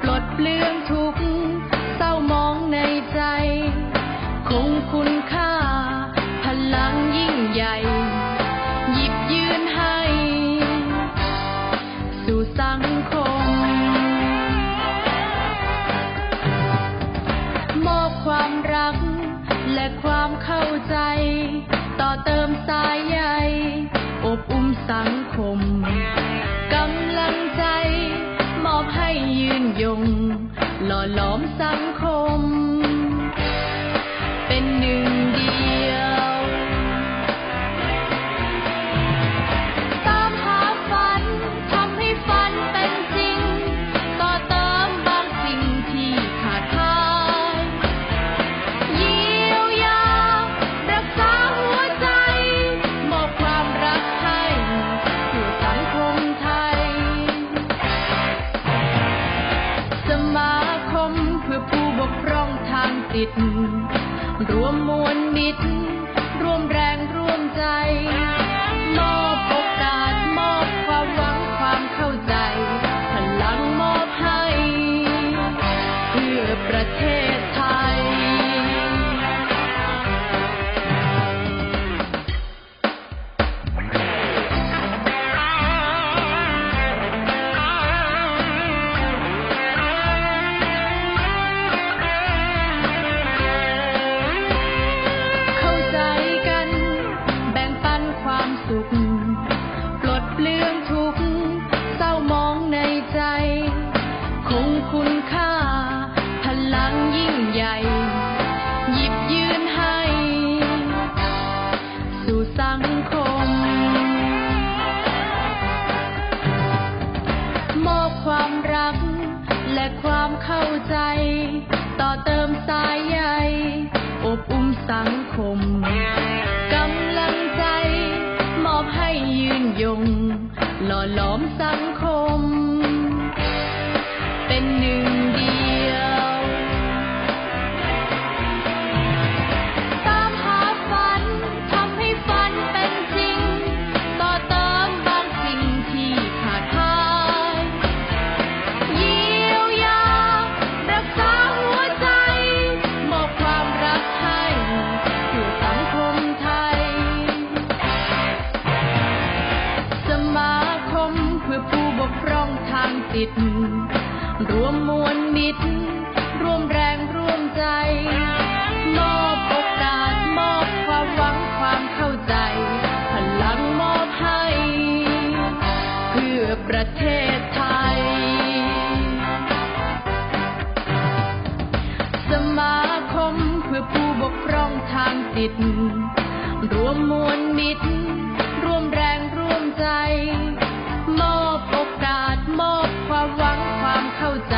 ปลดเปลื้องทุกเศร้ามองในใจ คงคุณค่า พลังยิ่งใหญ่ หยิบยืนให้ สู่สังคม มอบความรักและความเข้าใจ ยืนยง หล่อหลอมสังคม เป็นหนึ่งเดียว จิต รวมมวลมิตร รวมแรงร่วมใจมอง เข้าใจ ต่อเติมสายใยอบอุ้มสังคมกำลังใจ มอบให้ยืนยง หล่อหลอมสังคม เป็นหนึ่งเดียว ต รวมมวลมิตร ร่วมแรงร่วมใจ มอบโอกาสมอบความหวังความเข้าใจ พลังมอบให้ เพื่อประเทศไทย สมาคมเพื่อผู้บกพร่องทางจิต รวมมวลมิตร ร่วมแรงร่วมใจ มอบโอกาส เข้าใจ